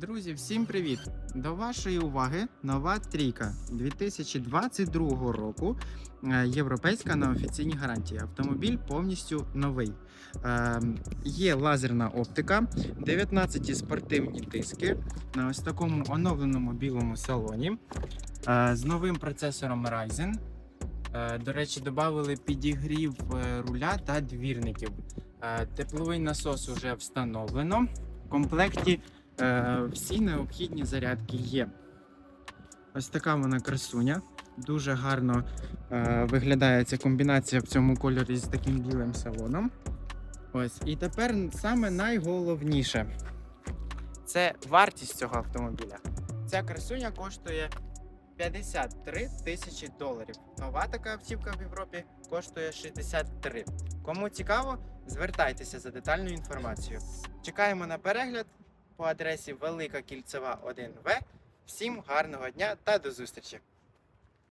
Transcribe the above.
Друзі, всім привіт! До вашої уваги нова трійка 2022 року. е, Європейська на офіційній гарантії. Автомобіль повністю новий. Е, є лазерна оптика, 19 спортивні диски на ось такому оновленому білому салоні е, з новим процесором Ryzen. Е, До речі, додали підігрів е, руля та двірників. Е, Тепловий насос вже встановлено. В комплекті всі необхідні зарядки є. Ось така вона красуня. Дуже гарно е, виглядає ця комбінація в цьому кольорі з таким білим салоном. Ось. І тепер саме найголовніше це вартість цього автомобіля. Ця красуня коштує 53 тисячі доларів. Нова така автівка в Європі коштує 63. Кому цікаво, звертайтеся за детальною інформацією. Чекаємо на перегляд по адресі Велика Кільцева 1В. Всім гарного дня та до зустрічі!